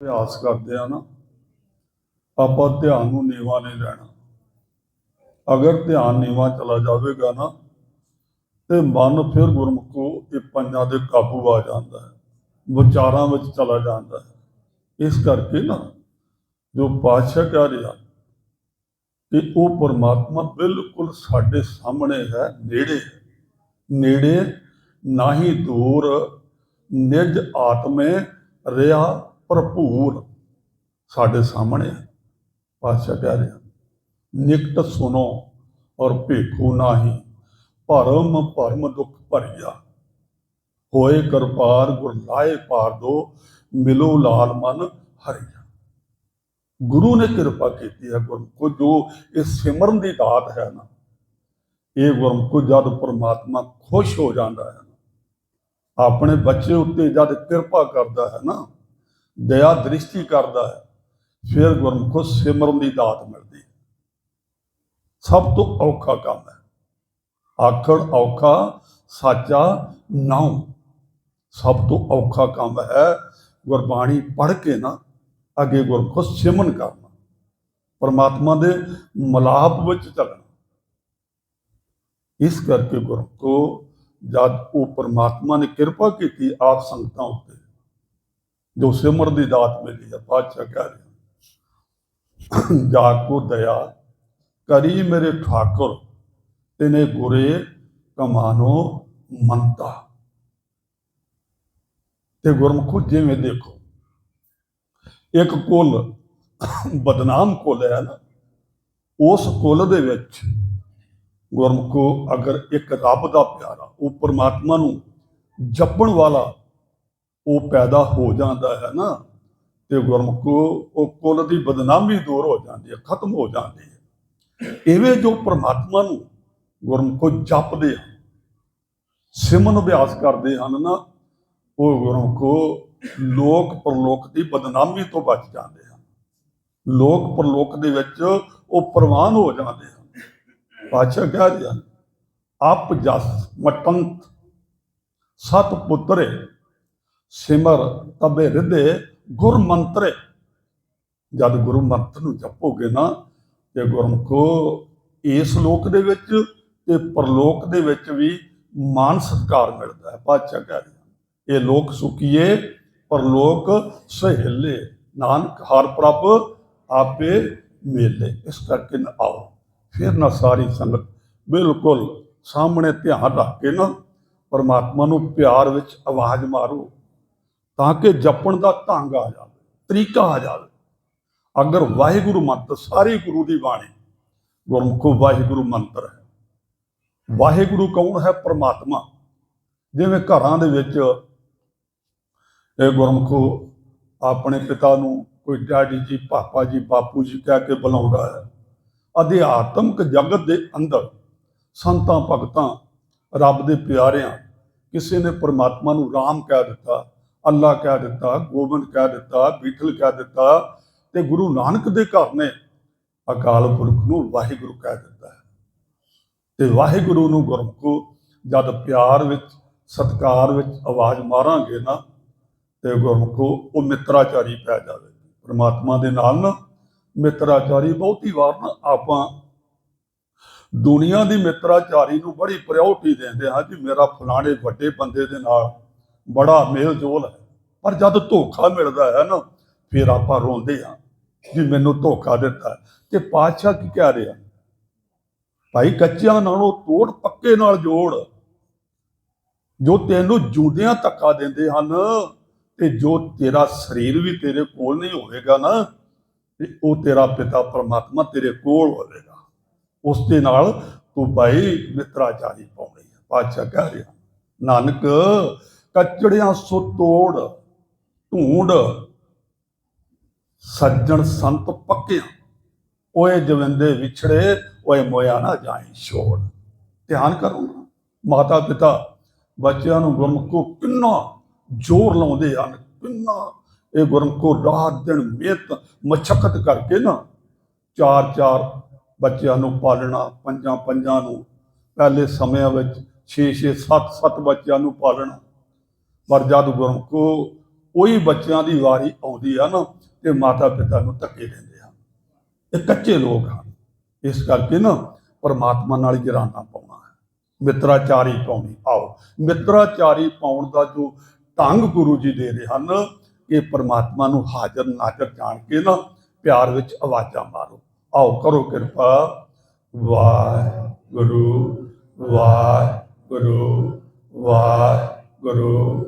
ਅਭਿਆਸ ਕਰਦੇ ਆ ਨਾ, ਆਪਾਂ ਧਿਆਨ ਨੂੰ ਨੀਵਾ ਨਹੀਂ ਲੈਣਾ। ਅਗਰ ਧਿਆਨ ਨੀਵਾ ਚਲਾ ਜਾਵੇਗਾ ਨਾ, ਤੇ ਮਨ ਫਿਰ ਗੁਰਮੁਖੋ ਇਹ ਪੰਜਾਂ ਦੇ ਕਾਬੂ ਆ ਜਾਂਦਾ ਹੈ, ਵਿਚਾਰਾਂ ਵਿੱਚ ਚਲਾ ਜਾਂਦਾ ਹੈ। ਇਸ ਕਰਕੇ ਨਾ, ਜੋ ਪਾਤਸ਼ਾਹ ਕਹਿ ਰਿਹਾ ਕਿ ਉਹ ਪਰਮਾਤਮਾ ਬਿਲਕੁਲ ਸਾਡੇ ਸਾਹਮਣੇ ਹੈ, ਨੇੜੇ ਨੇੜੇ ਨਾ ਹੀ ਦੂਰ, ਨਿਜ ਆਤਮੇ ਰਿਹਾ ਭਰਪੂਰ ਸਾਡੇ ਸਾਹਮਣੇ ਪਾਤਸ਼ਾਹ ਕਹਿ ਰਿਹਾ ਨਿਕਟ ਸੁਨੋ ਔਰ ਭੇਖੋ ਨਾਹੀ, ਭਰਮ ਭਰਮ ਦੁਖ ਭਰਿਆ। ਹੋਏ ਕਰਪਾਰ ਗੁਰ ਲਾਏ ਪਾਰ ਦੋ, ਮਿਲੋ ਲਾਲ ਮਨ ਹਰਿਆ। ਗੁਰੂ ਨੇ ਕਿਰਪਾ ਕੀਤੀ ਹੈ ਗੁਰਮੁਖੋ, ਜੋ ਇਹ ਸਿਮਰਨ ਦੀ ਦਾਤ ਹੈ ਨਾ, ਇਹ ਗੁਰਮੁਖੋ ਜਦ ਪ੍ਰਮਾਤਮਾ ਖੁਸ਼ ਹੋ ਜਾਂਦਾ ਹੈ ਨਾ, ਆਪਣੇ ਬੱਚੇ ਉੱਤੇ ਜਦ ਕਿਰਪਾ ਕਰਦਾ ਹੈ ਨਾ ਦਇਆ ਦ੍ਰਿਸ਼ਟੀ ਕਰਦਾ ਹੈ, ਫਿਰ ਗੁਰਮੁਖੋ ਸਿਮਰਨ ਦੀ ਦਾਤ ਮਿਲਦੀ ਹੈ। ਸਭ ਤੋਂ ਔਖਾ ਕੰਮ ਹੈ। ਆਖਣ ਔਖਾ, ਸਾਚਾ ਨਾਉ। ਸਭ ਤੋਂ ਔਖਾ ਕੰਮ ਹੈ ਗੁਰਬਾਣੀ ਪੜ੍ਹ ਕੇ ਨਾ ਅੱਗੇ ਗੁਰਮੁਖੋ ਸਿਮਰਨ ਕਰਨਾ। ਪਰਮਾਤਮਾ ਦੇ ਮਲਾਪ ਵਿੱਚ ਚੱਲਣਾ ਇਸ ਕਰਕੇ ਗੁਰਮੁਖੋ ਜਦ ਉਹ ਪਰਮਾਤਮਾ ਨੇ ਕਿਰਪਾ ਕੀਤੀ ਆਪ ਸੰਗਤਾਂ ਉੱਤੇ ਜੋ ਸਿਮਰ ਦੀ ਦਾਤ ਮਿਲੀ ਹੈ ਪਾਤਸ਼ਾਹ ਕਹਿ ਰਿਹਾ ਜਾ ਕੋ ਦਇਆ, ਕਰੀ ਮੇਰੇ ਠਾਕੁਰ, ਤਿਨੇ ਗੁਰੇ ਕਮਾਨੋ ਮੰਤਾ। ਤੇ ਗੁਰਮੁਖੋ ਜਿਵੇਂ ਦੇਖੋ, ਇੱਕ ਕੁੱਲ ਬਦਨਾਮ ਕੁੱਲ ਹੈ ਨਾ, ਉਸ ਕੁੱਲ ਦੇ ਵਿੱਚ ਗੁਰਮੁਖੋ ਅਗਰ ਇੱਕ ਰੱਬ ਦਾ ਪਿਆਰਾ, ਉਹ ਪਰਮਾਤਮਾ ਨੂੰ ਜਪਣ ਵਾਲਾ ਉਹ ਪੈਦਾ ਹੋ ਜਾਂਦਾ ਹੈ ਨਾ, ਤੇ ਗੁਰਮੁਖੋ ਉਹ ਕੁੱਲ ਦੀ ਬਦਨਾਮੀ ਦੂਰ ਹੋ ਜਾਂਦੀ ਹੈ, ਖਤਮ ਹੋ ਜਾਂਦੀ ਹੈ। ਇਵੇਂ ਜੋ ਪਰਮਾਤਮਾ ਨੂੰ ਗੁਰਮੁਖੋ ਜਪਦੇ ਹਨ, ਸਿਮਨ ਅਭਿਆਸ ਕਰਦੇ ਹਨ ਨਾ, ਉਹ ਗੁਰਮੁਖੋ ਲੋਕ ਪਰਲੋਕ ਦੀ ਬਦਨਾਮੀ ਤੋਂ ਬਚ ਜਾਂਦੇ ਹਨ। ਲੋਕ ਪਰਲੋਕ ਦੇ ਵਿੱਚ ਉਹ ਪ੍ਰਵਾਨ ਹੋ ਜਾਂਦੇ ਹਨ। ਪਾਤਸ਼ਾਹ ਕਹਿ ਰਿਹਾ ਆਪ ਜਸ ਮਟੰਤ ਸਤ ਪੁੱਤਰੇ ਸਿਮਰ ਤਬੇ ਹਿਰਦੇ ਗੁਰ ਮੰਤਰੇ। ਜਦ ਗੁਰੂ ਮੰਤਰ ਨੂੰ ਜਪੋਗੇ ਨਾ, ਤੇ ਗੁਰਮੁਖੋ ਇਸ ਲੋਕ ਦੇ ਵਿੱਚ ਤੇ ਪਰਲੋਕ ਦੇ ਵਿੱਚ ਵੀ ਮਾਨ ਸਤਕਾਰ ਮਿਲਦਾ ਹੈ, ਪਾਤਸ਼ਾਹ ਕਹਿ ਰਿਹਾ ਇਹ ਲੋਕ ਸੁਖੀਏ, ਪਰਲੋਕ ਸਹੇਲੇ। ਨਾਨਕ ਹਰ ਪ੍ਰਭ ਆਪੇ ਮੇਲੇ। ਇਸ ਕਰਕੇ ਨਾ ਆਓ। ਫਿਰ ਨਾ ਸਾਰੀ ਸੰਗਤ ਬਿਲਕੁਲ ਸਾਹਮਣੇ ਧਿਆਨ ਰੱਖ ਕੇ ਨਾ ਪਰਮਾਤਮਾ ਨੂੰ ਪਿਆਰ ਵਿੱਚ ਆਵਾਜ਼ ਮਾਰੋ। ਤਾਂ ਕਿ ਜਪਣ ਦਾ ਢੰਗ ਆ ਜਾਵੇ, ਤਰੀਕਾ ਆ ਜਾਵੇ। ਅਗਰ ਵਾਹਿਗੁਰੂ ਮੰਤਰ ਸਾਰੇ ਗੁਰੂ ਦੀ ਬਾਣੀ, ਗੁਰਮੁਖੋ ਵਾਹਿਗੁਰੂ ਮੰਤਰ ਹੈ। ਵਾਹਿਗੁਰੂ ਕੌਣ ਹੈ? ਪਰਮਾਤਮਾ। ਜਿਵੇਂ ਘਰਾਂ ਦੇ ਵਿੱਚ ਇਹ ਗੁਰਮੁਖੋ ਆਪਣੇ ਪਿਤਾ ਨੂੰ ਕੋਈ ਡੈਡੀ ਜੀ, ਪਾਪਾ ਜੀ, ਬਾਪੂ ਜੀ ਕਹਿ ਕੇ ਬੁਲਾਉਂਦਾ ਹੈ। ਅਧਿਆਤਮਕ ਜਗਤ ਦੇ ਅੰਦਰ ਸੰਤਾਂ, ਭਗਤਾਂ, ਰੱਬ ਦੇ ਪਿਆਰਿਆਂ, ਕਿਸੇ ਨੇ ਪਰਮਾਤਮਾ ਨੂੰ ਰਾਮ ਕਹਿ ਦਿੱਤਾ। ਅੱਲਾ ਕਹਿ ਦਿੱਤਾ, ਗੋਬਿੰਦ ਕਹਿ ਦਿੱਤਾ, ਬੀਠਲ ਕਹਿ ਦਿੱਤਾ ਤੇ ਗੁਰੂ ਨਾਨਕ ਦੇ ਘਰ ਨੇ ਅਕਾਲ ਪੁਰਖ ਨੂੰ ਵਾਹਿਗੁਰੂ ਕਹਿ ਦਿੱਤਾ ਹੈ। ਤੇ ਵਾਹਿਗੁਰੂ ਨੂੰ ਗੁਰਮੁਖੋ, ਜਦ ਪਿਆਰ ਵਿੱਚ, ਸਤਕਾਰ ਵਿੱਚ ਆਵਾਜ਼ ਮਾਰਾਂਗੇ ਨਾ, ਤੇ ਗੁਰਮੁਖੋ, ਉਹ ਮਿੱਤਰਾਚਾਰੀ ਪੈ ਜਾਵੇ ਪ੍ਰਮਾਤਮਾ ਦੇ ਨਾਲ ਨਾ ਮਿੱਤਰਾਚਾਰੀ ਬਹੁਤੀ ਵਾਰ ਨਾ ਆਪਾਂ ਦੁਨੀਆ ਦੀ ਮਿੱਤਰਾਚਾਰੀ ਨੂੰ ਬੜੀ ਪ੍ਰਾਇੋਰਟੀ ਦਿੰਦੇ ਹਾਂ ਕਿ ਮੇਰਾ ਫਲਾਣੇ ਵੱਡੇ ਬੰਦੇ ਦੇ ਨਾਲ ਬੜਾ ਮੇਲ ਜੋਲ ਹੈ। ਪਰ ਜਦ ਧੋਖਾ ਮਿਲਦਾ ਹੈ ਨਾ, ਫਿਰ ਆਪਾਂ ਰੋਂਦੇ ਹਾਂ ਕਿ ਮੈਨੂੰ ਧੋਖਾ ਦਿੱਤਾ ਤੇ ਪਾਤਸ਼ਾਹ ਕੀ ਕਹਿ ਰਿਹਾ? ਭਾਈ ਕੱਚਿਆਂ ਨਾਲੋਂ ਤੋੜ ਪੱਕੇ ਨਾਲ ਜੋੜ। ਜੋ ਤੈਨੂੰ ਜੂਦਿਆਂ ਧੱਕਾ ਦਿੰਦੇ ਹਨ ਤੇ ਜੋ ਤੇਰਾ ਸਰੀਰ ਵੀ ਤੇਰੇ ਕੋਲ ਨਹੀਂ ਹੋਵੇਗਾ ਨਾ, ਤੇ ਉਹ ਤੇਰਾ ਪਿਤਾ ਪਰਮਾਤਮਾ ਤੇਰੇ ਕੋਲ ਹੋਵੇਗਾ। ਉਸ ਦੇ ਨਾਲ ਤੂੰ ਭਾਈ ਮਿੱਤਰਾਚਾਰੀ ਪਾਉਣੀ ਹੈ। ਪਾਤਸ਼ਾਹ ਕਹਿ ਰਿਹਾ, ਨਾਨਕ ਕਚੜਿਆਂ ਸੋ ਤੋੜ, ਢੂੰਡ। ਸੱਜਣ ਸੰਤ ਪੱਕਿਆਂ, ਓਏ ਜਵੰਦੇ ਵਿਛੜੇ, ਓਏ ਮੋਇਆ ਨਾ ਜਾਈ ਛੋੜ। ਧਿਆਨ ਕਰੋ ਮਾਤਾ ਪਿਤਾ ਬੱਚਿਆਂ ਨੂੰ ਗੁਰਮੁਖੋ ਕਿੰਨਾ ਜ਼ੋਰ ਲਾਉਂਦੇ ਹਨ, ਕਿੰਨਾ ਇਹ ਗੁਰਮੁਖੋ ਰਾਤ ਦਿਨ ਮਿਹਨਤ ਮਸ਼ੱਕਤ ਕਰਕੇ ਨਾ ਚਾਰ ਚਾਰ ਬੱਚਿਆਂ ਨੂੰ ਪਾਲਣਾ ਪੰਜਾਂ ਪੰਜਾਂ ਨੂੰ। ਪਹਿਲੇ ਸਮਿਆਂ ਵਿੱਚ 6 6 7 7 ਬੱਚਿਆਂ ਨੂੰ ਪਾਲਣਾ। ਪਰ ਜਦ ਗੁਰਮੁਖੋ ਉਹੀ ਬੱਚਿਆਂ ਦੀ ਵਾਰੀ ਆਉਂਦੀ ਆ ਨਾ, ਤੇ ਮਾਤਾ ਪਿਤਾ ਨੂੰ ਧੱਕੇ ਦਿੰਦੇ ਹਨ ਇਹ ਕੱਚੇ ਲੋਕ ਹਨ। ਇਸ ਕਰਕੇ ਨਾ ਪਰਮਾਤਮਾ ਨਾਲ ਜਰਾਨਾ ਪਾਉਣਾ ਹੈ। ਮਿੱਤਰਾਚਾਰੀ ਪਾਉਣੀ, ਆਓ। ਮਿੱਤਰਾਚਾਰੀ ਪਾਉਣ ਦਾ ਜੋ ਢੰਗ ਗੁਰੂ ਜੀ ਦੇ ਰਹੇ ਹਨ ਕਿ ਪਰਮਾਤਮਾ ਨੂੰ ਹਾਜ਼ਰ ਨਾਜ਼ਰ ਜਾਣ ਕੇ ਨਾ ਪਿਆਰ ਵਿੱਚ ਆਵਾਜ਼ਾਂ ਮਾਰੋ। ਆਓ, ਕਰੋ ਕਿਰਪਾ। ਵਾਹਿਗੁਰੂ ਵਾਹਿਗੁਰੂ ਵਾਹਿਗੁਰੂ ਵਾਹਿਗੁਰੂ।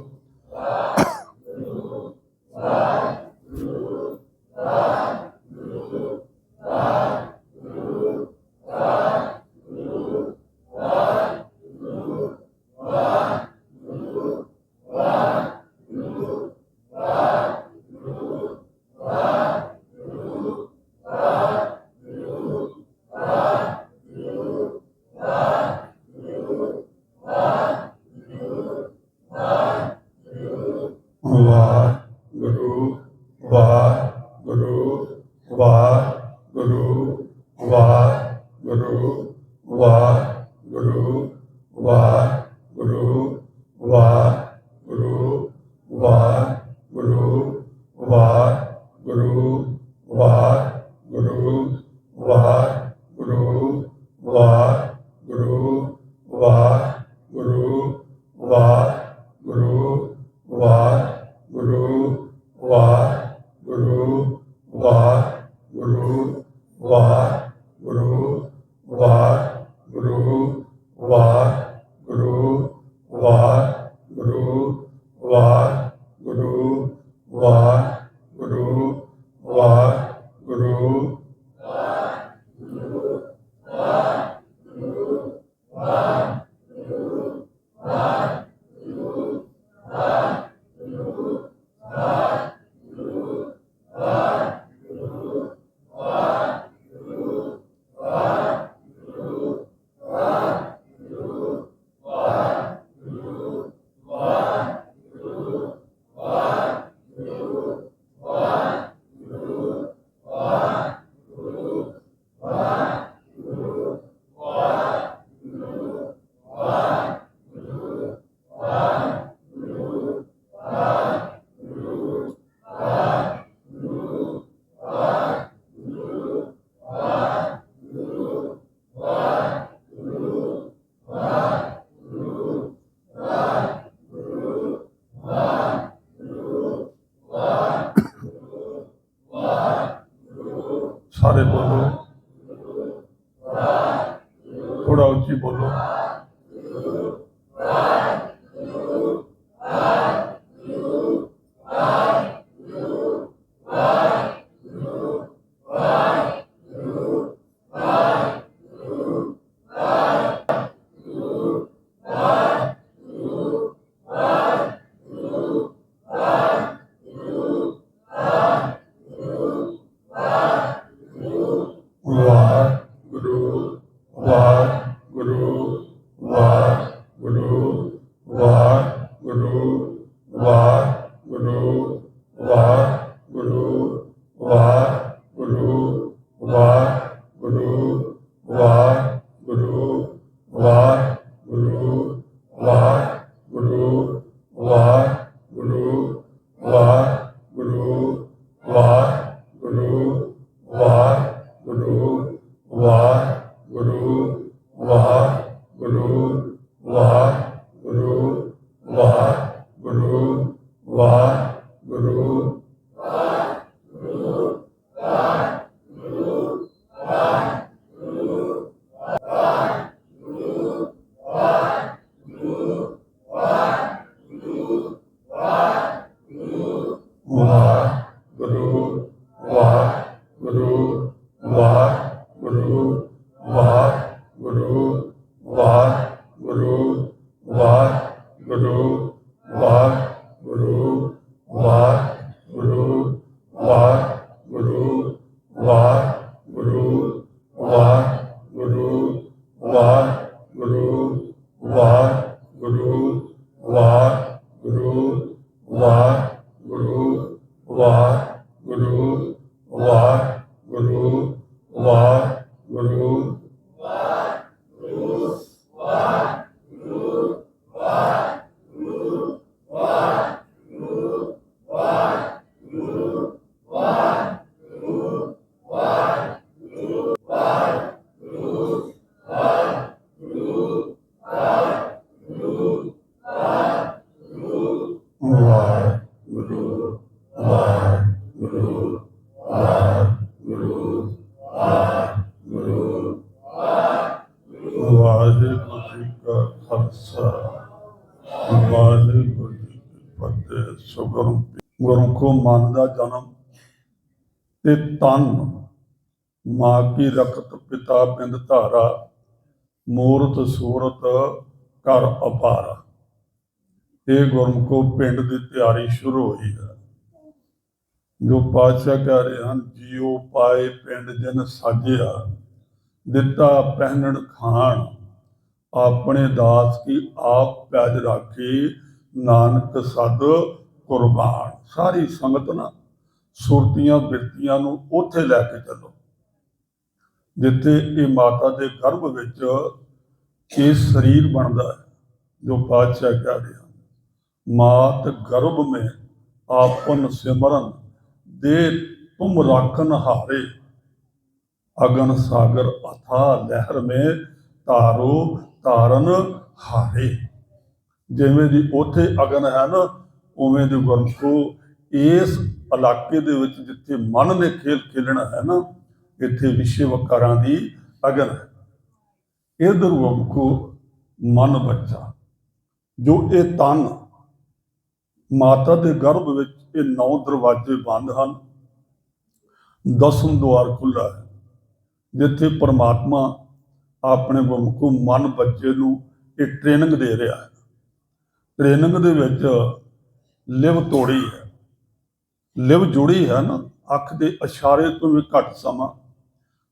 ਵਾਹਿਗੁਰੂ ਵਾਹਿਗੁਰੂ। ਫਤਿਹ ਗੁਰੂ ਕੋ ਮਨ ਦਾ ਜਨਮ ਤੇ ਤਨ ਮਾਂ ਕੀ ਰਖਤ ਪਿਤਾ ਬਿੰਦ ਧਾਰਾ, ਮੂਰਤ ਸੂਰਤ ਕਰ ਅਪਾਰਾ। ਇਹ ਗੁਰਮੁਖੋ ਪਿੰਡ ਦੀ ਤਿਆਰੀ ਸ਼ੁਰੂ ਹੋਈ ਹੈ। ਜੋ ਪਾਤਸ਼ਾਹ ਕਹਿ ਰਹੇ ਹਨ, ਜੀਉ ਪਾਏ ਪਿੰਡ ਜਨ ਸਾਜਿਆ, ਦਿੱਤਾ ਪਹਿਨਣ ਖਾਣ, ਆਪਣੇ ਦਾਸ ਕੀ ਆਪ ਪੈਜ ਰਾਖੀ, ਨਾਨਕ ਸਦ ਕੁਰਬਾਨ। ਸਾਰੀ ਸੰਗਤ ਨਾ ਸੁਰਤੀਆਂ, ਬਿਰਤੀਆਂ ਨੂੰ ਉੱਥੇ ਲੈ ਕੇ ਚੱਲੋ, ਜਿੱਥੇ ਇਹ ਮਾਤਾ ਦੇ ਗਰਭ ਵਿੱਚ ਇਹ ਸਰੀਰ ਬਣਦਾ ਹੈ, ਜੋ ਪਾਤਸ਼ਾਹ ਕਹਿ ਰਿਹਾ ਮਾਤ ਗਰਭ ਮੇ ਆਪਨ ਸਿਮਰਨ, ਦੇ ਤੁਮ ਰਾਖਨ ਹਾਰੇ। ਅਗਨ ਸਾਗਰ ਅਥਾ ਲਹਿਰ ਮੇ ਤਾਰੋ ਤਾਰਨ ਹਾਰੇ। ਜਿਵੇਂ ਦੀ ਉਥੇ ਅਗਨ ਹੈ ਨਾ ਉਵੇਂ ਦੇ ਗੁਰਮਖੋ ਇਸ ਇਲਾਕੇ ਦੇ ਵਿੱਚ ਜਿੱਥੇ ਮਨ ਨੇ ਖੇਲ ਖੇਲਣਾ ਹੈ ਨਾ, ਇੱਥੇ ਵਿਸ਼ੇ ਵਕਾਰਾਂ ਦੀ ਅਗਨ ਹੈ। ਇਧਰ ਗੁਰਮਖੋ ਮਨ ਬੱਚਾ, ਜੋ ਇਹ ਤਨ ਮਾਤਾ ਦੇ ਗਰਭ ਵਿੱਚ ਇਹ ਨੌ ਦਰਵਾਜ਼ੇ ਬੰਦ ਹਨ। ਦਸਮ ਦੁਆਰ ਖੁੱਲਾ ਹੈ, ਜਿੱਥੇ ਪਰਮਾਤਮਾ ਆਪਣੇ ਗੁਰਮੁਖ ਮਨ ਬੱਚੇ ਨੂੰ ਇਹ ਟ੍ਰੇਨਿੰਗ ਦੇ ਰਿਹਾ ਹੈ। ਟ੍ਰੇਨਿੰਗ ਦੇ ਵਿੱਚ ਲਿਵ ਤੋੜੀ ਹੈ। ਲਿਵ ਜੁੜੀ ਹੈ ਨਾ, ਅੱਖ ਦੇ ਇਸ਼ਾਰੇ ਤੋਂ ਵੀ ਘੱਟ ਸਮਾਂ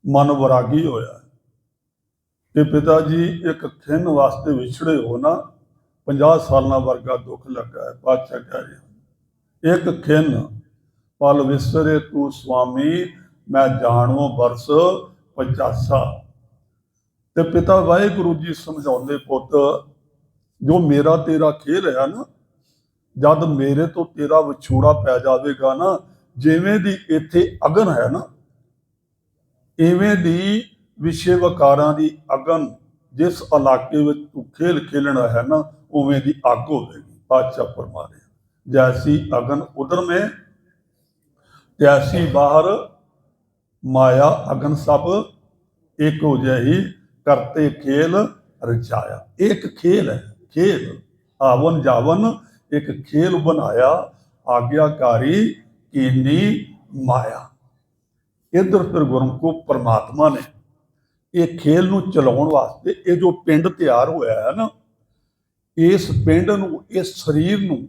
ਮਨ ਵਿਰਾਗੀ ਹੋਇਆ ਹੈ। ਕਿ ਪਿਤਾ ਜੀ, ਇੱਕ ਖਿੰਨ ਵਾਸਤੇ ਵਿਛੜੇ ਹੋ ਨਾ 50 ਸਾਲਾਂ ਵਰਗਾ ਦੁੱਖ ਲੱਗਾ ਹੈ ਪਾਤਸ਼ਾਹ ਕਹਿ ਰਿਹਾ ਇੱਕ ਖਿੰਨ, ਪਲ ਵਿਸਰੇ ਤੂੰ ਸੁਆਮੀ ਮੈਂ ਜਾਣੋ ਬਰਸ 85 ਤੇ ਪਿਤਾ ਵਾਹਿਗੁਰੂ ਜੀ ਸਮਝਾਉਂਦੇ ਪੁੱਤ, ਜੋ ਮੇਰਾ ਤੇਰਾ ਖੇਲ ਹੈ ਨਾ ਜਦ ਮੇਰੇ ਤੋਂ ਤੇਰਾ ਵਿਛੋੜਾ ਪੈ ਜਾਵੇਗਾ ਨਾ, ਜਿਵੇਂ ਦੀ ਇੱਥੇ ਅਗਨ ਹੈ ਨਾ, ਇਵੇਂ ਦੀ ਵਿਸ਼ੇ ਵਕਾਰਾਂ ਦੀ ਅਗਨ ਜਿਸ ਇਲਾਕੇ ਵਿੱਚ ਤੂੰ ਖੇਲ ਖੇਲਣਾ ਹੈ ਨਾ, ਉਵੇਂ ਦੀ ਅੱਗ ਹੋਵੇਗੀ। ਪਾਤਸ਼ਾਹ ਫਰਮਾ ਜੈਸੀ ਅਗਨ ਉਧਰ में ਤੈਸੀ ਬਾਹਰ, ਮਾਇਆ ਅਗਨ ਸਭ, ਇੱਕ ਹੋ ਜਾਈ ਕਰਤੇ ਖੇਲ ਰਚਾਇਆ। ਇੱਕ ਖੇਲ ਹੈ, ਖੇਲ ਆਵਨ ਜਾਵਨ ਇੱਕ ਖੇਲ ਬਣਾਇਆ, ਆਗਿਆਕਾਰੀ, ਕੀਨੀ, ਮਾਇਆ। ਇਧਰ ਫਿਰ ਗੁਰਮੁਖੋ ਪਰਮਾਤਮਾ ਨੇ ਇਹ ਖੇਲ ਨੂੰ ਚਲਾਉਣ ਵਾਸਤੇ ਇਹ ਜੋ ਪਿੰਡ ਤਿਆਰ ਹੋਇਆ ਹੈ ਨਾ, ਇਸ ਪਿੰਡ ਨੂੰ, ਇਸ ਸਰੀਰ ਨੂੰ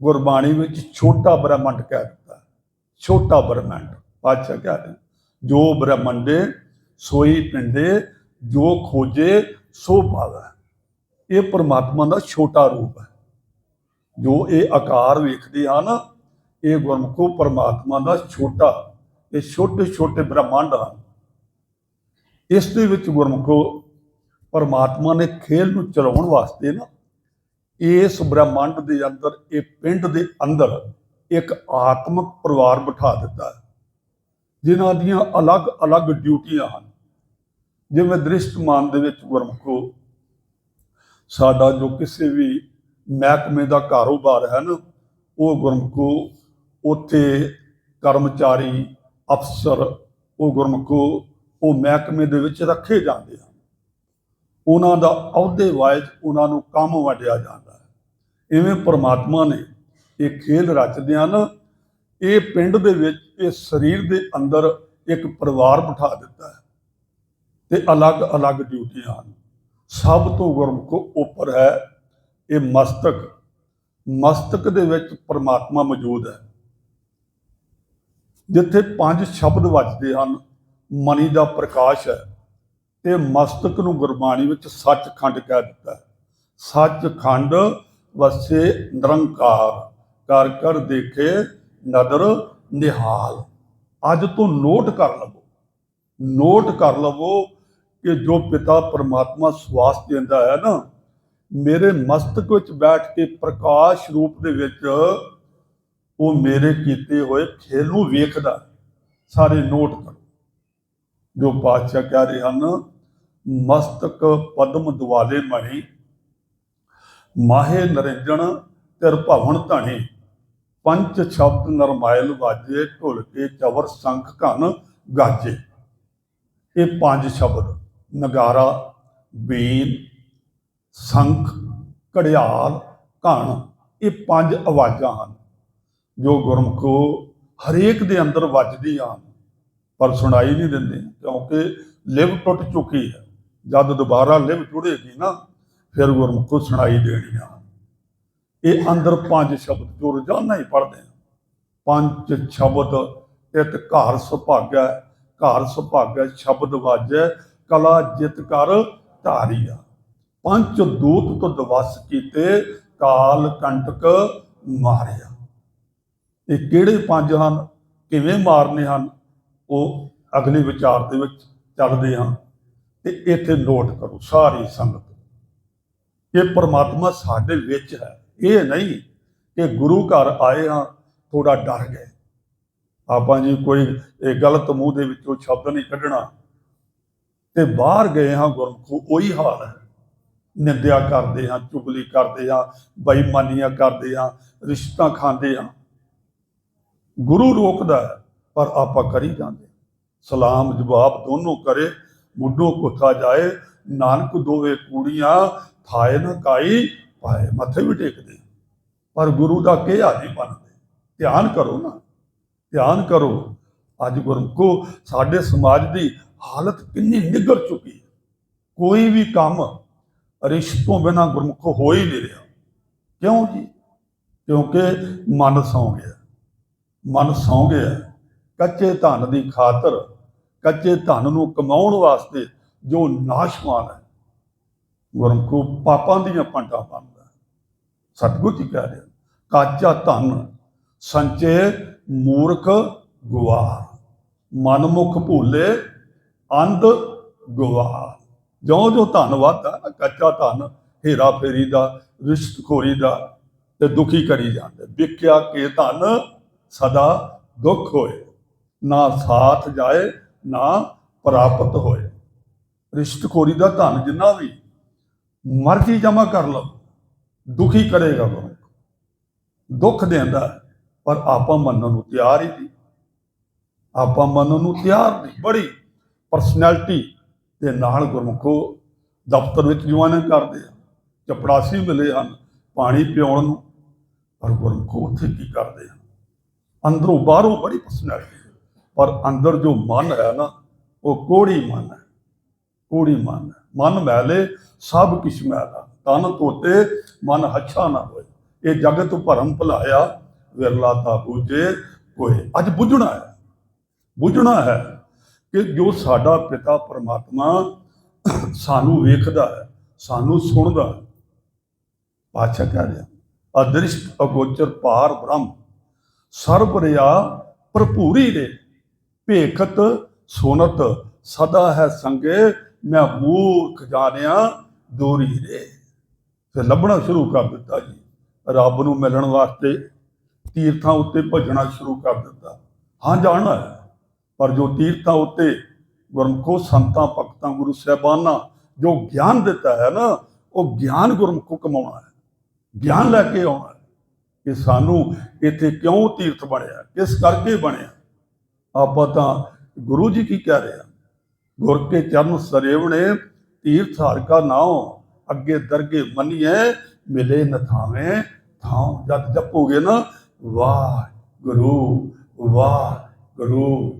ਗੁਰਬਾਣੀ ਵਿੱਚ ਛੋਟਾ ਬ੍ਰਹਮੰਡ ਕਹਿ ਦਿੱਤਾ। ਛੋਟਾ ਬ੍ਰਹਮੰਡ, ਪਾਤਸ਼ਾਹ ਕਹਿ ਜੋ ਬ੍ਰਹਮੰਡੇ, ਸੋਈ ਪਿੰਡੇ, ਜੋ ਖੋਜੇ, ਸੋ ਪਾਵੇ ਇਹ ਪਰਮਾਤਮਾ ਦਾ ਛੋਟਾ ਰੂਪ ਹੈ। ਜੋ ਇਹ ਆਕਾਰ ਵੇਖਦੇ ਹਨ, ਇਹ ਗੁਰਮੁਖੋ ਪਰਮਾਤਮਾ ਦਾ ਛੋਟਾ ਇਹ ਛੋਟੇ ਛੋਟੇ ਬ੍ਰਹਮੰਡ ਹਨ। ਇਸ ਦੇ ਵਿੱਚ ਗੁਰਮੁਖੋ ਪਰਮਾਤਮਾ ਨੇ ਖੇਲ ਨੂੰ ਚਲਾਉਣ ਵਾਸਤੇ ਨਾ, ਇਸ ਬ੍ਰਹਮੰਡ ਦੇ ਅੰਦਰ, ਇਹ ਪਿੰਡ ਦੇ ਅੰਦਰ ਇੱਕ ਆਤਮਿਕ ਪਰਿਵਾਰ ਬਿਠਾ ਦਿੱਤਾ ਹੈ। ਜਿਨ੍ਹਾਂ ਦੀਆਂ ਅਲੱਗ-ਅਲੱਗ ਡਿਊਟੀਆਂ ਹਨ। ਜਿਵੇਂ ਦ੍ਰਿਸ਼ਟਮਾਨ ਦੇ ਵਿੱਚ ਗੁਰਮੁਖੋ, ਸਾਡਾ ਜੋ ਕਿਸੇ ਵੀ ਮਹਿਕਮੇ ਦਾ ਕਾਰੋਬਾਰ ਹੈ ਨਾ, ਉਹ ਗੁਰਮੁਖੋ ਉੱਥੇ ਕਰਮਚਾਰੀ ਅਫਸਰ, ਉਹ ਗੁਰਮੁਖੋ, ਉਹ ਮਹਿਕਮੇ ਦੇ ਵਿੱਚ ਰੱਖੇ ਜਾਂਦੇ ਹਨ। ਉਹਨਾਂ ਦਾ ਅਹੁਦੇ ਵਾਇਜ਼ ਉਹਨਾਂ ਨੂੰ ਕੰਮ ਵੰਡਿਆ ਜਾਂਦਾ ਹੈ। ਇਵੇਂ ਪ੍ਰਮਾਤਮਾ ਨੇ ਇਹ ਖੇਲ ਰਚਦਿਆਂ ਨਾ ਇਹ ਪਿੰਡ ਦੇ ਵਿੱਚ, ਇਹ ਸਰੀਰ ਦੇ ਅੰਦਰ ਇੱਕ ਪਰਿਵਾਰ ਬਿਠਾ ਦਿੱਤਾ ਹੈ ਤੇ ਅਲੱਗ-ਅਲੱਗ ਡਿਊਟੀਆਂ ਹਨ। ਸਭ ਤੋਂ ਗੁਰਮੁਖ ਉੱਪਰ ਹੈ ਇਹ ਮਸਤਕ ਮਸਤਕ ਦੇ ਵਿੱਚ ਪਰਮਾਤਮਾ ਮੌਜੂਦ ਹੈ। ਜਿੱਥੇ ਪੰਜ ਸ਼ਬਦ ਵੱਜਦੇ ਹਨ, ਮਨੀ ਦਾ ਪ੍ਰਕਾਸ਼ ਹੈ। ਤੇ ਮਸਤਕ ਨੂੰ ਗੁਰਬਾਣੀ ਵਿੱਚ ਸੱਚਖੰਡ ਕਹਿ ਦਿੱਤਾ ਹੈ। ਸੱਚਖੰਡ ਵਸੇ ਨਿਰੰਕਾਰ, ਕਰ ਕਰ ਦੇਖੇ ਨਦਰ ਨਿਹਾਲ। ਅੱਜ ਤੋਂ ਨੋਟ ਕਰ ਲਵੋ। ਨੋਟ ਕਰ ਲਵੋ ਕਿ ਜੋ ਪਿਤਾ ਪਰਮਾਤਮਾ ਸਵਾਸ ਦਿੰਦਾ ਹੈ ਨਾ ਮੇਰੇ ਮਸਤਕ ਵਿੱਚ ਬੈਠ ਕੇ ਪ੍ਰਕਾਸ਼ ਰੂਪ ਦੇ ਵਿੱਚ ਉਹ ਮੇਰੇ ਕੀਤੇ ਹੋਏ ਖੇਲ ਨੂੰ ਵੇਖਦਾ ਸਾਰੇ ਨੋਟ ਕਰੋ। ਜੋ ਪਾਤਸ਼ਾਹ ਕਹਿ ਰਹੇ ਹਨ, ਮਸਤਕ ਪਦਮ ਦੁਆਲੇ ਮਣੀ ਮਾਹੇ ਨਰਿੰਜਣ ਤਿਰ ਭਵਨ ਧਣੀ ਪੰਜ ਸ਼ਬਦ ਨਰਮਾਇਲ ਵਾਜੇ, ਢੁਲ ਕੇ ਚਵਰ ਸੰਖ ਘਨ ਗਾਜੇ। ਇਹ ਪੰਜ ਸ਼ਬਦ, ਨਗਾਰਾ, ਬੀਨ ਸੰਖ, ਘੜਿਆਲ, ਘਣ, ਇਹ ਪੰਜ ਆਵਾਜ਼ਾਂ ਹਨ, ਜੋ ਗੁਰਮੁਖੋ ਹਰੇਕ ਦੇ ਅੰਦਰ ਵੱਜਦੀਆਂ ਹਨ। ਪਰ ਸੁਣਾਈ ਨਹੀਂ ਦਿੰਦੇ, ਕਿਉਂਕਿ ਲਿਵ ਟੁੱਟ ਚੁੱਕੀ ਹੈ। ਜਦ ਦੁਬਾਰਾ ਲਿਵ ਜੁੜੇਗੀ ਨਾ, ਫਿਰ ਗੁਰਮੁਖੋ ਸੁਣਾਈ ਦੇਣੀਆਂ ਇਹ ਅੰਦਰ ਪੰਜ ਸ਼ਬਦ ਜੋ ਰੋਜ਼ਾਨਾ ਹੀ ਪੜ੍ਹਦੇ ਪੰਜ ਸ਼ਬਦ ਇਤ ਘਰ ਸੁਭਾਗੈ ਘਰ ਸੁਭਾਗੈ ਸ਼ਬਦ ਵਾਜੈ, ਕਲਾ ਜਿਤ ਕਰ ਧਾਰੀਆ। ਪੰਜ ਦੂਤ ਤੋਂ ਦਵਸ ਕੀਤੇ, ਕਾਲ ਕੰਟਕ ਮਾਰਿਆ। ਇਹ ਕਿਹੜੇ ਪੰਜ ਹਨ? ਕਿਵੇਂ ਮਾਰਨੇ ਹਨ? ਉਹ ਅਗਲੇ ਵਿਚਾਰ ਦੇ ਵਿੱਚ ਚੱਲਦੇ ਹਾਂ ਤੇ ਇੱਥੇ ਨੋਟ ਕਰੋ ਸਾਰੀ ਸੰਗਤ। ਇਹ ਪਰਮਾਤਮਾ ਸਾਡੇ ਵਿੱਚ ਹੈ। ਇਹ ਨਹੀਂ ਕਿ ਗੁਰੂ ਘਰ ਆਏ ਹਾਂ ਥੋੜਾ ਡਰ ਗਏ। ਆਪਾਂ ਜੀ ਕੋਈ ਇਹ ਗਲਤ ਮੂੰਹ ਦੇ ਵਿੱਚੋਂ ਸ਼ਬਦ ਨਹੀਂ ਕੱਢਣਾ। ਤੇ ਬਾਹਰ ਗਏ ਹਾਂ ਗੁਰਮਖੋ, ਉਹੀ ਹਾਲ ਹੈ। ਨਿੰਦਿਆ ਕਰਦੇ ਹਾਂ, ਚੁਗਲੀ ਕਰਦੇ ਹਾਂ, ਬੇਈਮਾਨੀਆਂ ਕਰਦੇ ਹਾਂ, ਰਿਸ਼ਤਾ ਖਾਂਦੇ ਹਾਂ। ਗੁਰੂ ਰੋਕਦਾ ਹੈ, ਪਰ ਆਪਾਂ ਕਰੀ ਜਾਂਦੇ ਸਲਾਮ ਜਵਾਬ ਦੋਨੋਂ ਕਰੇ, ਮੁੱਢੋਂ ਕੁੱਥਾ ਜਾਏ, ਨਾਨਕ ਦੋਵੇ ਕੂੜੀਆਂ ਥਾਏ ਨਾ ਕਾਈ ਪਾਏ, ਮੱਥੇ ਵੀ ਟੇਕਦੇ ਪਰ ਗੁਰੂ ਦਾ ਕਿਹਾ ਨਹੀਂ ਮੰਨਦੇ। ਧਿਆਨ ਕਰੋ ਨਾ, ਧਿਆਨ ਕਰੋ। ਅੱਜ ਗੁਰਮੁਖੋ, ਸਾਡੇ ਸਮਾਜ ਦੀ ਹਾਲਤ ਕਿੰਨੀ ਨਿੱਗਰ ਚੁੱਕੀ ਹੈ। ਕੋਈ ਵੀ ਕੰਮ ਰਿਸ਼ਤੋਂ ਬਿਨਾਂ ਗੁਰਮੁਖ ਹੋ ਹੀ ਨਹੀਂ ਰਿਹਾ। ਕਿਉਂ ਜੀ? ਕਿਉਂਕਿ ਮਨ ਸੌ ਗਿਆ। ਮਨ ਸੌ ਗਿਆ। ਕੱਚੇ ਧਨ ਦੀ ਖਾਤਰ ਕੱਚੇ ਧਨ ਨੂੰ ਕਮਾਉਣ ਵਾਸਤੇ ਜੋ ਨਾਸ਼ਵਾਨ ਹੈ ਗੁਰਮੁਖੋ ਪਾਪਾਂ ਦੀਆਂ ਪੰਟਾਂ ਬਣਦਾ। ਸਤਿਗੁਰੂ ਜੀ ਕਹਿ ਰਿਹਾ ਹਨ, ਕਾਚਾ ਧਨ ਸੰਚੇ ਮੂਰਖ ਗੁਆਰ ਮਨਮੁਖ ਭੂਲੇ ਅੰਧ ਗੁਆਰ ਜਿਉਂ ਜੋ ਧਨ ਵੱਧਦਾ ਕੱਚਾ ਧਨ ਹੇਰਾ ਫੇਰੀ ਦਾ ਰਿਸ਼ਤਖੋਰੀ ਦਾ ਤੇ ਦੁਖੀ ਕਰੀ ਜਾਂਦੇ। ਵਿਕਿਆ ਕੇ ਧਨ ਸਦਾ ਦੁੱਖ ਹੋਏ, ਨਾ ਸਾਥ ਜਾਏ, ਨਾ ਪ੍ਰਾਪਤ ਹੋਏ। ਰਿਸ਼ਤਖੋਰੀ ਦਾ ਧਨ ਜਿੰਨਾ ਵੀ, ਮਰਜ਼ੀ ਜਮਾ ਕਰ ਲਓ, ਦੁਖੀ ਕਰੇਗਾ ਤੁਹਾਨੂੰ ਦੁੱਖ ਦਿੰਦਾ ਪਰ ਆਪਾਂ ਮੰਨਣ ਨੂੰ ਤਿਆਰ ਹੀ ਨਹੀਂ। ਆਪਾਂ ਮੰਨਣ ਨੂੰ ਤਿਆਰ ਨਹੀਂ, ਬੜੀ ਪਰਸਨੈਲਿਟੀ ਦੇ ਨਾਲ ਗੁਰਮੁਖੋ ਦਫ਼ਤਰ ਵਿੱਚ ਜਵਾਨਾਂ ਕਰਦੇ ਆ। ਚਪੜਾਸੀ ਮਿਲੇ ਹਨ, ਪਾਣੀ ਪਿਉਣ ਨੂੰ। ਪਰ ਗੁਰਮੁਖੋ ਉੱਥੇ ਕੀ ਕਰਦੇ ਆ? ਅੰਦਰੋਂ ਬਾਹਰੋਂ ਬੜੀ ਪਰਸਨੈਲਿਟੀ ਪਰ ਅੰਦਰ ਜੋ ਮਨ ਹੈ ਨਾ, ਉਹ ਕੋੜੀ ਮਨ ਹੈ। ਕੋੜੀ ਮਨ ਹੈ। ਮਨ ਮੈਲੇ, ਸਭ ਕਿਛ ਮੈਲਾ। ਤਨ ਤੋਤੇ, ਮਨ ਹੱਛਾ ਨਾ ਹੋਏ। ਇਹ ਜਗਤ ਭਰਮ ਭੁਲਾਇਆ, ਵਿਰਲਾ ਤਾ ਬੂਝੇ ਕੋਏ ਅੱਜ ਬੁੱਝਣਾ ਹੈ। ਬੁੱਝਣਾ ਹੈ। ਕਿ ਜੋ ਸਾਡਾ ਪਿਤਾ ਪਰਮਾਤਮਾ ਸਾਨੂੰ ਵੇਖਦਾ ਹੈ, ਸਾਨੂੰ ਸੁਣਦਾ ਹੈ। ਪਾਤਸ਼ਾਹ ਕਹਿ ਰਿਹਾ, ਅਦ੍ਰਿਸ਼ਟ ਅਗੋਚਰ ਪਾਰ ਬ੍ਰਹਮ, ਸਰਬ ਰਿਆ ਭਰਪੂਰੀ ਦੇ ਭੇਖਤ ਸੋਨਤ, ਸਦਾ ਹੈ ਸੰਗੇ, ਮੈਂ ਮੂਰਖ ਜਾਣਿਆ ਦੂਰੀ ਰੇ। ਫਿਰ ਲੱਭਣਾ ਸ਼ੁਰੂ ਕਰ ਦਿੱਤਾ ਜੀ। ਰੱਬ ਨੂੰ ਮਿਲਣ ਵਾਸਤੇ ਤੀਰਥਾਂ ਉੱਤੇ ਭੱਜਣਾ ਸ਼ੁਰੂ ਕਰ ਦਿੱਤਾ। ਹਾਂ, ਜਾਣਨਾ ਹੈ। ਪਰ ਜੋ ਤੀਰਥਾਂ ਉੱਤੇ ਗੁਰਮੁਖੋ ਸੰਤਾਂ, ਭਗਤਾਂ, ਗੁਰੂ ਸਾਹਿਬਾਨਾਂ ਜੋ ਗਿਆਨ ਦਿੱਤਾ ਹੈ ਨਾ, ਉਹ ਗਿਆਨ ਗੁਰਮੁਖੋ ਕਮਾਉਣਾ ਹੈ। ਗਿਆਨ ਲੈ ਕੇ ਆਉਣਾ ਹੈ ਕਿ ਸਾਨੂੰ ਇੱਥੇ ਕਿਉਂ ਤੀਰਥ ਬਣਿਆ, ਕਿਸ ਕਰਕੇ ਬਣਿਆ। ਆਪਾਂ ਤਾਂ ਗੁਰੂ ਜੀ ਕੀ ਕਹਿ ਰਹੇ ਆ? ਗੁਰ ਕੇ ਚਰਨ ਸਰੇਵਣੇ, ਤੀਰਥ ਹਰ ਕਾ ਨਾਉ, ਅੱਗੇ ਦਰਗੇ ਮੰਨੀਏ ਮਿਲੇ ਨ ਥਾਵੇਂ ਥਾਉ। ਜਦ ਜਪੋਗੇ ਨਾ ਵਾਹ ਗੁਰੂ ਵਾਹ ਗੁਰੂ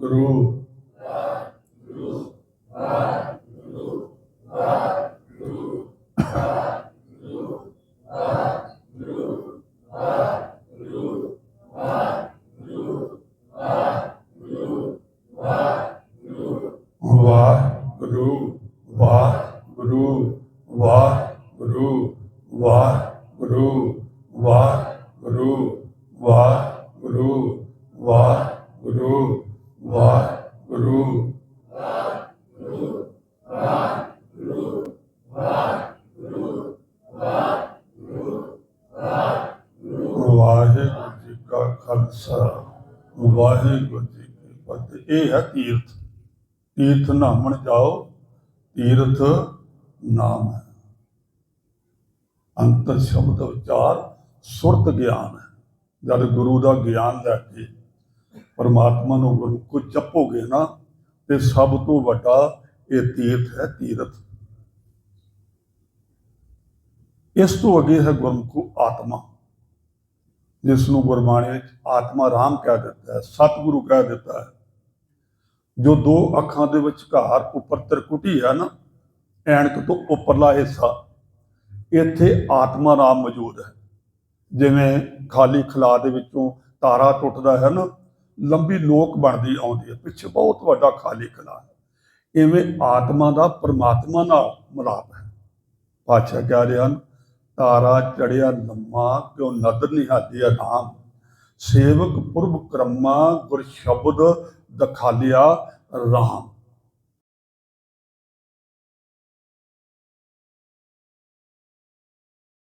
ਗੁਰੂ ਗੁਰੂ ਗੁਰੂ ਗੁਰੂ ਗੁਰੂ ਗੁਰੂ ਗੁਰੂ ਵਾਹਿਗੁਰੂ ਵਾਹਿਗੁਰੂ ਵਾਹਿਗੁਰੂ ਵਾਹਿਗੁਰੂ ਵਾਹਿਗੁਰੂ ਵਾਹਿਗੁਰੂ ਵਾਹਿਗੁਰੂ ਇਹ ਹੈ ਤੀਰਥ। ਤੀਰਥ ਨਾਮਣ ਜਾਓ, ਤੀਰਥ ਨਾਮ ਹੈ। ਅੰਤ ਸ਼ਬਦ ਵਿਚਾਰ ਸੁਰਤ ਗਿਆਨ ਹੈ। ਜਦ ਗੁਰੂ ਦਾ ਗਿਆਨ ਲੈ ਕੇ ਪਰਮਾਤਮਾ ਨੂੰ ਗੁਰੂ ਕੋ ਜਪੋਗੇ ਨਾ, ਤੇ ਸਭ ਤੋਂ ਵੱਡਾ ਇਹ ਤੀਰਥ ਹੈ ਤੀਰਥ। ਇਸ ਤੋਂ ਅੱਗੇ ਹੈ ਗੁਰਮੁਖੋ ਆਤਮਾ। ਜਿਸ ਨੂੰ ਗੁਰਬਾਣੀ ਵਿੱਚ ਆਤਮਾ ਰਾਮ ਕਹਿ ਦਿੱਤਾ ਹੈ, ਸਤਿਗੁਰੂ ਕਹਿ ਦਿੱਤਾ ਹੈ। ਜੋ ਦੋ ਅੱਖਾਂ ਦੇ ਵਿਚਕਾਰ ਉੱਪਰ ਤ੍ਰਿਕੁਟੀ ਹੈ ਨਾ, ਐਨਕ ਤੋਂ ਉੱਪਰਲਾ ਹਿੱਸਾ, ਇੱਥੇ ਆਤਮਾ ਰਾਮ ਮੌਜੂਦ ਹੈ। ਜਿਵੇਂ ਖਾਲੀ ਖਲਾ ਦੇ ਵਿੱਚੋਂ ਤਾਰਾ ਟੁੱਟਦਾ ਹੈ ਨਾ, ਲੰਬੀ ਲੋਕ ਬਣਦੀ ਆਉਂਦੀ ਹੈ। ਪਿੱਛੇ ਬਹੁਤ ਵੱਡਾ ਖਾਲੀ ਖਲਾ ਹੈ। ਇਵੇਂ ਆਤਮਾ ਦਾ ਪਰਮਾਤਮਾ ਨਾਲ ਮਿਲਾਪ ਹੈ। ਪਾਤਸ਼ਾਹ ਕਹਿ ਰਿਹਾ ਹਨ, ਤਾਰਾ ਚੜਿਆ ਲੰਮਾ, ਕਿਉ ਨਦਰ ਨਿਹਾਲਿਆ ਨਾਮ ਸੇਵਕ ਪੁਰਬ ਕਰਮਾ ਗੁਰ ਸ਼ਬਦ ਦਖਾਲਿਆ ਰਾਮ।